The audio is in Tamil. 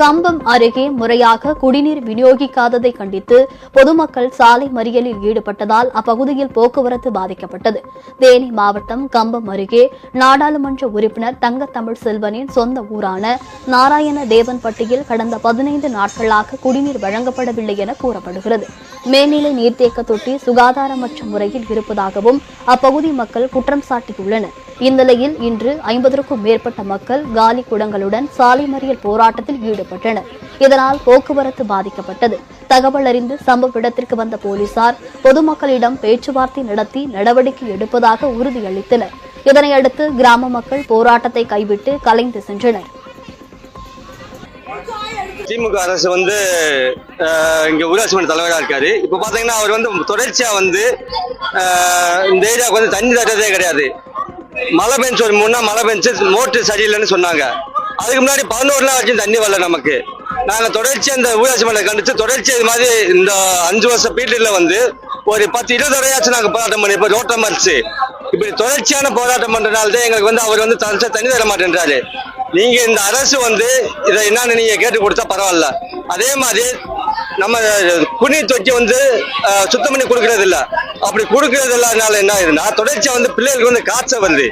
கம்பம் அருகே முறையாக குடிநீர் விநியோகிக்காததை கண்டித்து பொதுமக்கள் சாலை மறியலில் ஈடுபட்டதால் அப்பகுதியில் போக்குவரத்து பாதிக்கப்பட்டது. தேனி மாவட்டம் கம்பம் அருகே நாடாளுமன்ற உறுப்பினர் தங்கத்தமிழ் செல்வனின் சொந்த ஊரான நாராயண தேவன்பட்டியில் கடந்த பதினைந்து நாட்களாக குடிநீர் வழங்கப்படவில்லை என கூறப்படுகிறது. மேல்நிலை நீர்த்தேக்க தொட்டி சுகாதாரமற்ற முறையில் இருப்பதாகவும் அப்பகுதி மக்கள் குற்றம் சாட்டியுள்ளனர். இந்நிலையில் இன்று ஐம்பதற்கும் மேற்பட்ட மக்கள் காலி குடங்களுடன் சாலை மறியல் போராட்டத்தில் ஈடுபட்டனர். இதனால் போக்குவரத்து பாதிக்கப்பட்டது. தகவல் அறிந்து சம்பவ இடத்திற்கு வந்த போலீசார் பொதுமக்களிடம் பேச்சுவார்த்தை நடத்தி நடவடிக்கை எடுப்பதாக உறுதியளித்தனர். இதனையடுத்து கிராம மக்கள் போராட்டத்தை கைவிட்டு கலைந்து சென்றனர். திமுக அரசு வந்து அஹ், இங்க ஊராட்சி மன்ற தலைவராக இருக்காரு. இப்போ பாத்தீங்கன்னா அவர் வந்து தொடர்ச்சியா வந்து இந்த ஏரியாவுக்கு வந்து தண்ணி தரதே கிடையாது. மழை பெஞ்சு ஒரு முன்னா மழை பெஞ்சு மோட்டர் சரியில்லைன்னு சொன்னாங்க. அதுக்கு முன்னாடி பதினோரு நாள் வரைக்கும் தண்ணி வரல நமக்கு. நாங்க தொடர்ச்சி இந்த ஊராட்சி மன்ற கண்டிச்சு தொடர்ச்சி இது மாதிரி இந்த அஞ்சு வருஷம் பீரியட்ல வந்து ஒரு பத்து இருபது வரையாச்சும் நாங்க போராட்டம் பண்ணி இப்போ ரோட்டம் மறிச்சு. இப்படி தொடர்ச்சியான போராட்டம் பண்றதுனால தான் எங்களுக்கு வந்து அவர் வந்து தனிச்சா தண்ணி தர மாட்டேன்றாரு. நீங்க இந்த அரசு வந்து இதை என்னன்னு நீங்க கேட்டு கொடுத்தா பரவாயில்ல. அதே மாதிரி நம்ம குனி தொட்டி வந்து சுத்தம் பண்ணி கொடுக்கறது இல்ல அப்படி கொடுக்கறது இல்லாதனால என்ன ஆகுதுன்னா தொடர்ச்சியா வந்து பிள்ளைகளுக்கு வந்து காய்ச்சல் வருது.